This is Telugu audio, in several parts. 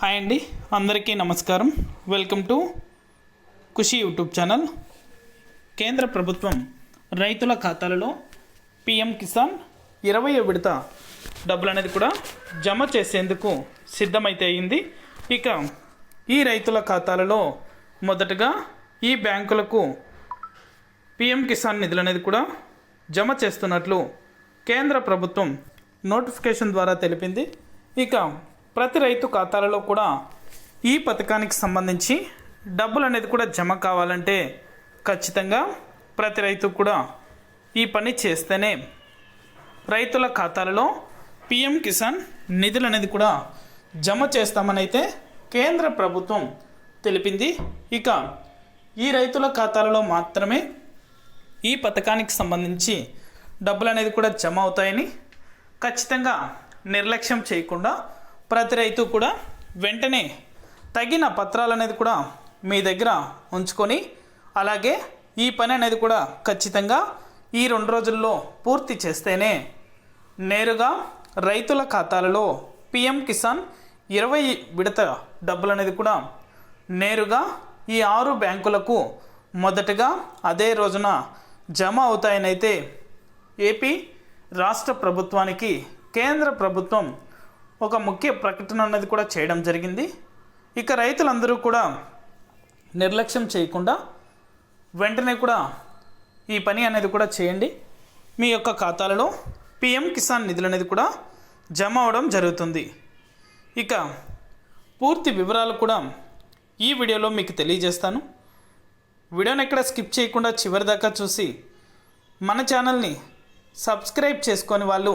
హాయ్ అండి అందరికీ నమస్కారం. Welcome to Khushi YouTube channel కేంద్ర ప్రభుత్వం రైతుల ఖాతాలలో పిఎం కిసాన్ ఇరవై విడత డబ్బులు అనేది కూడా జమ చేసేందుకు సిద్ధమైతే అయింది. ఇక ఈ రైతుల ఖాతాలలో మొదటగా ఈ బ్యాంకులకు పిఎం కిసాన్ నిధులు అనేది కూడా జమ చేస్తున్నట్లు కేంద్ర ప్రభుత్వం నోటిఫికేషన్ ద్వారా తెలిపింది. ఇక ప్రతి రైతు ఖాతాలలో కూడా ఈ పథకానికి సంబంధించి డబ్బులు అనేది కూడా జమ కావాలంటే ఖచ్చితంగా ప్రతి రైతు కూడా ఈ పని చేస్తేనే రైతుల ఖాతాలలో పిఎం కిసాన్ నిధులు అనేది కూడా జమ చేస్తామని అయితే కేంద్ర ప్రభుత్వం తెలిపింది. ఇక ఈ రైతుల ఖాతాలలో మాత్రమే ఈ పథకానికి సంబంధించి డబ్బులు అనేది కూడా జమ అవుతాయని ఖచ్చితంగా నిర్లక్ష్యం చేయకుండా ప్రతి రైతు కూడా వెంటనే తగిన పత్రాలు అనేది కూడా మీ దగ్గర ఉంచుకొని అలాగే ఈ పని అనేది కూడా ఖచ్చితంగా ఈ రెండు రోజుల్లో పూర్తి చేస్తేనే నేరుగా రైతుల ఖాతాలలో పిఎం కిసాన్ ఇరవై విడత డబ్బులు అనేది కూడా నేరుగా ఈ ఆరు బ్యాంకులకు మొదటగా అదే రోజున జమ అవుతాయనైతే ఏపీ రాష్ట్ర ప్రభుత్వానికి కేంద్ర ప్రభుత్వం ఒక ముఖ్య ప్రకటన అనేది కూడా చేయడం జరిగింది. ఇక రైతులందరూ కూడా నిర్లక్ష్యం చేయకుండా వెంటనే కూడా ఈ పని అనేది కూడా చేయండి. మీ యొక్క ఖాతాలలో పిఎం కిసాన్ నిధులు అనేది కూడా జమ అవడం జరుగుతుంది. ఇక పూర్తి వివరాలు కూడా ఈ వీడియోలో మీకు తెలియజేస్తాను. వీడియోని ఎక్కడ స్కిప్ చేయకుండా చివరి దాకా చూసి మన ఛానల్ని సబ్స్క్రైబ్ చేసుకొని వాళ్ళు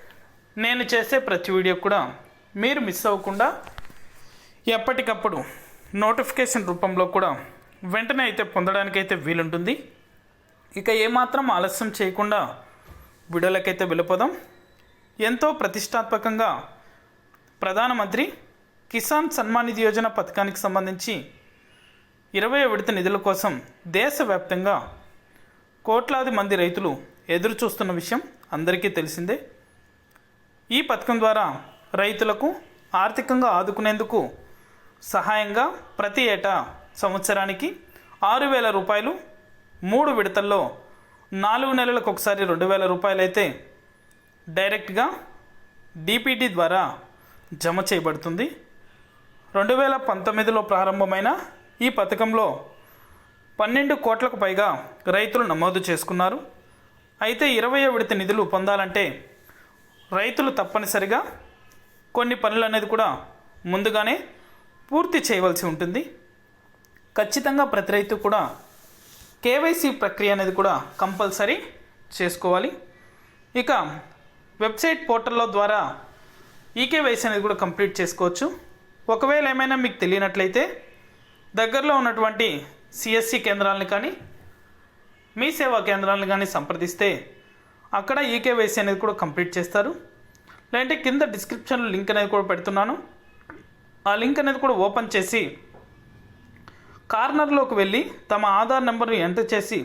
నేను చేసే ప్రతి వీడియో కూడా మీరు మిస్ అవ్వకుండా ఎప్పటికప్పుడు నోటిఫికేషన్ రూపంలో కూడా వెంటనే అయితే పొందడానికైతే వీలుంటుంది. ఇక ఏమాత్రం ఆలస్యం చేయకుండా వీడియోలకైతే వెళ్ళిపోదాం. ఎంతో ప్రతిష్టాత్మకంగా ప్రధానమంత్రి కిసాన్ సన్మాన్ నిధి యోజన పథకానికి సంబంధించి ఇరవై విడత నిధుల కోసం దేశవ్యాప్తంగా కోట్లాది మంది రైతులు ఎదురు చూస్తున్న విషయం అందరికీ తెలిసిందే. ఈ పథకం ద్వారా రైతులకు ఆర్థికంగా ఆదుకునేందుకు సహాయంగా ప్రతి ఏటా సంవత్సరానికి ఆరు వేల రూపాయలు మూడు విడతల్లో నాలుగు నెలలకు ఒకసారి రెండు వేల రూపాయలు అయితే డైరెక్ట్గా డిపిటి ద్వారా జమ చేయబడుతుంది. రెండు వేల పంతొమ్మిదిలో ప్రారంభమైన ఈ పథకంలో పన్నెండు కోట్లకు పైగా రైతులు నమోదు చేసుకున్నారు. అయితే ఇరవై విడత నిధులు పొందాలంటే రైతులు తప్పనిసరిగా కొన్ని పనులు అనేది కూడా ముందుగానే పూర్తి చేయవలసి ఉంటుంది. ఖచ్చితంగా ప్రతి రైతు కూడా కేవైసీ ప్రక్రియ అనేది కూడా కంపల్సరీ చేసుకోవాలి. ఇక వెబ్సైట్ పోర్టల్లో ద్వారా ఈకేవైసీ అనేది కూడా కంప్లీట్ చేసుకోవచ్చు. ఒకవేళ ఏమైనా మీకు తెలియనట్లయితే దగ్గరలో ఉన్నటువంటి సిఎస్సి కేంద్రాలను కానీ మీ సేవా కేంద్రాలను కానీ సంప్రదిస్తే అక్కడ ఈకేవైసీ అనేది కూడా కంప్లీట్ చేస్తారు. లేదంటే కింద డిస్క్రిప్షన్లో లింక్ అనేది కూడా పెడుతున్నాను. ఆ లింక్ అనేది కూడా ఓపెన్ చేసి కార్నర్లోకి వెళ్ళి తమ ఆధార్ నెంబర్ను ఎంటర్ చేసి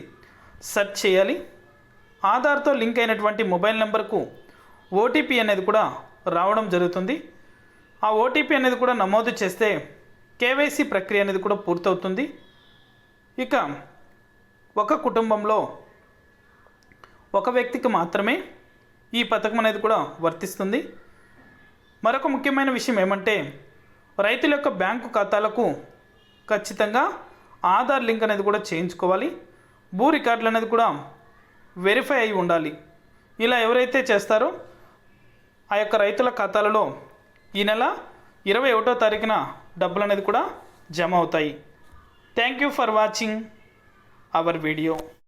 సెర్చ్ చేయాలి. ఆధార్తో లింక్ అయినటువంటి మొబైల్ నెంబర్కు ఓటీపీ అనేది కూడా రావడం జరుగుతుంది. ఆ ఓటీపీ అనేది కూడా నమోదు చేస్తే కేవైసీ ప్రక్రియ అనేది కూడా పూర్తవుతుంది. ఇక ఒక కుటుంబంలో ఒక వ్యక్తికి మాత్రమే ఈ పథకం అనేది కూడా వర్తిస్తుంది. మరొక ముఖ్యమైన విషయం ఏమంటే రైతుల యొక్క బ్యాంకు ఖాతాలకు ఖచ్చితంగా ఆధార్ లింక్ అనేది కూడా చేయించుకోవాలి. భూ రికార్డులు అనేది కూడా వెరిఫై అయి ఉండాలి. ఇలా ఎవరైతే చేస్తారో ఆ యొక్క రైతుల ఖాతాలలో ఈ నెల ఇరవై ఒకటో తారీఖున డబ్బులు అనేది కూడా జమ అవుతాయి. Thank you for watching our video